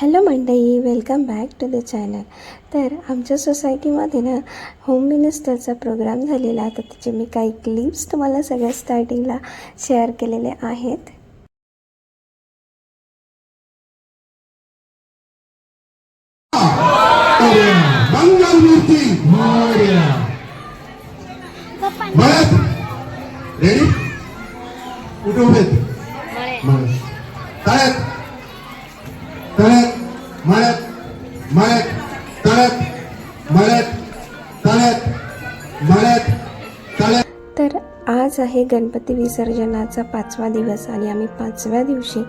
Hello मंडळी welcome back to the channel. तर आमच्या सोसायटीमध्ये ना होम मिनिस्टरचा प्रोग्राम झालेला तर त्याचे मी काही क्लिप्स तुम्हाला सगळ्या स्टार्टिंगला शेअर केलेले आहेत. रेडी म्हणत म्हणत म्हणत आज आहे गणपती विसर्जनाचा पाचवा दिवस आणि आम्ही पाचव्या दिवशी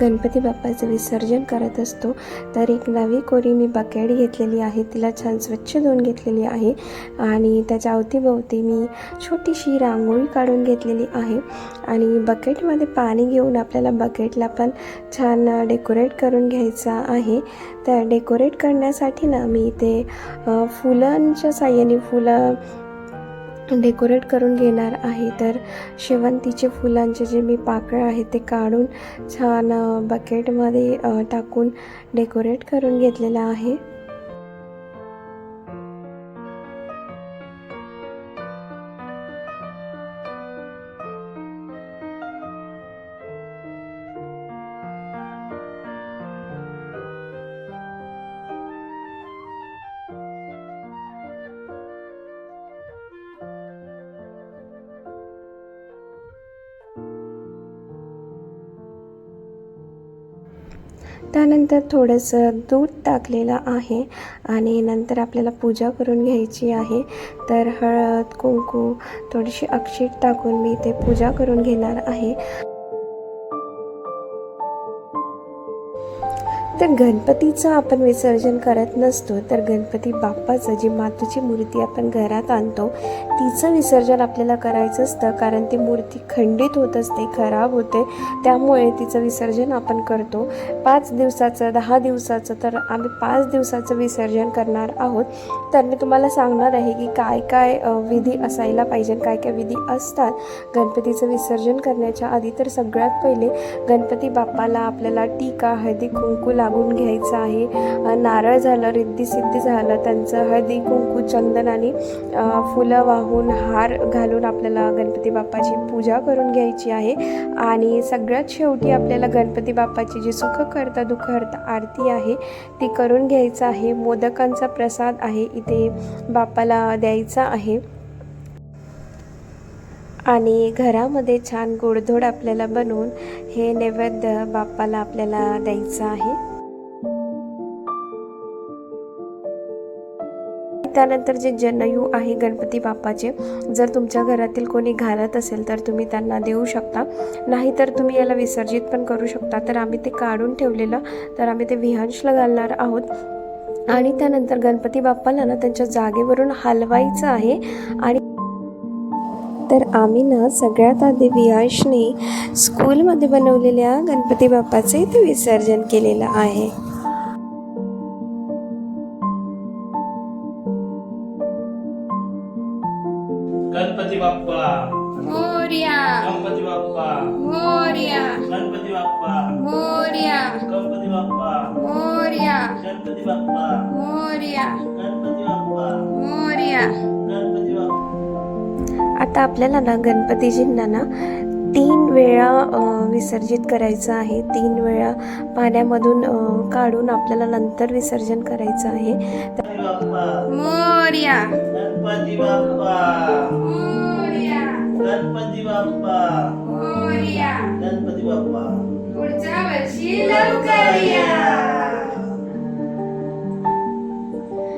गणपती बाप्पाचं विसर्जन करत असतो. तर एक नवी कोरी मी बकेट घेतलेली आहे तिला छान स्वच्छ धुवून घेतलेली आहे आणि त्याच्या अवतीभोवती मी छोटीशी रांगोळी काढून घेतलेली आहे. आणि बकेटमध्ये पाणी घेऊन आपल्याला बकेटला पण छान डेकोरेट करून घ्यायचा आहे. तर डेकोरेट करण्यासाठी ना मी इथे फुलांच्या साह्याने फुलं डेकोरेट करून घेणार आहे. तर शेवंतीचे फुलांचे जे मी पाकळं आहे ते काढून छान बकेटमध्ये टाकून डेकोरेट करून घेतलेलं आहे. त्यानंतर थोडंसं दूध टाकलेलं आहे आणि नंतर आपल्याला पूजा करून घ्यायची आहे. तर हळद कुंकू थोडीशी अक्षित टाकून मी ते पूजा करून घेणार आहे. तर गणपतीचं आपण विसर्जन करत नसतो तर गणपती बाप्पाचं जी मातूची मूर्ती आपण घरात आणतो तिचं विसर्जन आपल्याला करायचं असतं कारण ती मूर्ती खंडित होत असते खराब होते त्यामुळे तिचं विसर्जन आपण करतो. पाच दिवसाचं दहा दिवसाचं तर आम्ही पाच दिवसाचं विसर्जन करणार आहोत. तर मी तुम्हाला सांगणार आहे की काय काय विधी असायला पाहिजे काय काय विधी असतात. गणपतीचं विसर्जन करण्याच्या आधी तर सगळ्यात पहिले गणपती बाप्पाला आपल्याला टीका हळदी कुंकू लागून घ्यायचं आहे. नारळ झालं रिद्धी सिद्धी झालं त्यांचं हळदी कुंकू चंदन आणि फुलं वाहून हार घालून आपल्याला गणपती बाप्पाची पूजा करून घ्यायची आहे. आणि सगळ्यात शेवटी आपल्याला गणपती बाप्पाची जी सुखकर्ता करता आरती आहे ती करून घ्यायचं आहे. मोदकांचा प्रसाद आहे इथे बाप्पाला द्यायचा आहे. आणि घरामध्ये छान गोडधोड आपल्याला बनवून हे नैवेद्य बाप्पाला आपल्याला द्यायचं आहे. त्यानंतर जे जनयू आहे गणपती बाप्पाचे जर तुमच्या घरातील कोणी घालत असेल तर तुम्ही त्यांना देऊ शकता. नाहीतर तुम्ही याला विसर्जित पण करू शकता. तर आम्ही ते काढून ठेवलेलं तर आम्ही ते विहांशला घालणार आहोत. आणि त्यानंतर गणपती बाप्पाला ना त्यांच्या जागेवरून हलवायचं आहे. आणि तर आम्ही ना सगळ्यात आधी विहांशने स्कूलमध्ये बनवलेल्या गणपती बाप्पाचे ते विसर्जन केलेलं आहे. बाप्पा. मोर्या. गणपती बाप्पा. मोर्या. गणपती बाप्पा. मोर्या. गणपती बाप्पा. मोर्या. गणपती बाप्पा. मोर्या. गणपती बाप्पा. मोर्या. गणपती बाप्पा. आता आपल्याला ना गणपतीजींना ना तीन वेळा विसर्जित करायचं आहे. तीन वेळा पाण्यामधून काढून आपल्याला नंतर विसर्जन करायचं आहे. मोर्या. गणपती बाप्पा. मोर्या. गणपती बाप्पा. मोर्या गणपती बाप्पा. पुढच्या वर्षी लवकर या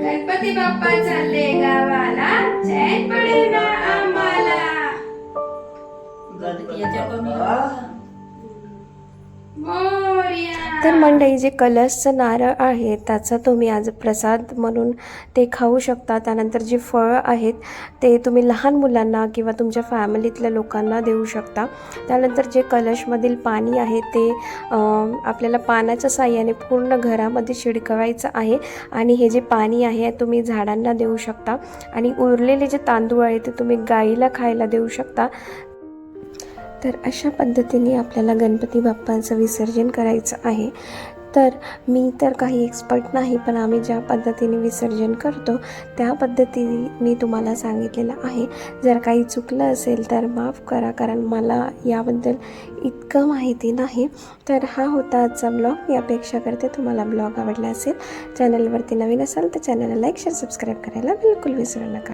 गणपती बाप्पा चालले गावाला. चैन पडेल ना आम्हाला. बाप्पा. मोर्या तर मंडई जे कलशचं नारळ आहे त्याचा तुम्ही आज प्रसाद म्हणून ते खाऊ शकता. त्यानंतर जे फळं आहेत ते तुम्ही लहान मुलांना किंवा तुमच्या फॅमिलीतल्या लोकांना देऊ शकता. त्यानंतर जे कलशमधील पाणी आहे ते आपल्याला पाण्याच्या साह्याने पूर्ण घरामध्ये शिडकवायचं आहे. आणि हे जे पाणी आहे तुम्ही झाडांना देऊ शकता. आणि उरलेले जे तांदूळ आहे ते तुम्ही गाईला खायला देऊ शकता. तर अशा पद्धतीने आपल्याला गणपती बाप्पांचं विसर्जन करायचं आहे. तर मी तर काही एक्सपर्ट नाही पण आम्ही ज्या पद्धतीने विसर्जन करतो त्या पद्धतीने मी तुम्हाला सांगितलेलं आहे. जर काही चुकलं असेल तर माफ करा कारण मला याबद्दल इतकं माहिती नाही. तर हा होता आजचा ब्लॉग मी अपेक्षा करते तुम्हाला ब्लॉग आवडला असेल चॅनलवरती नवीन असाल तर चॅनलला लाईक शेअर सबस्क्राईब करायला बिलकुल विसरू नका.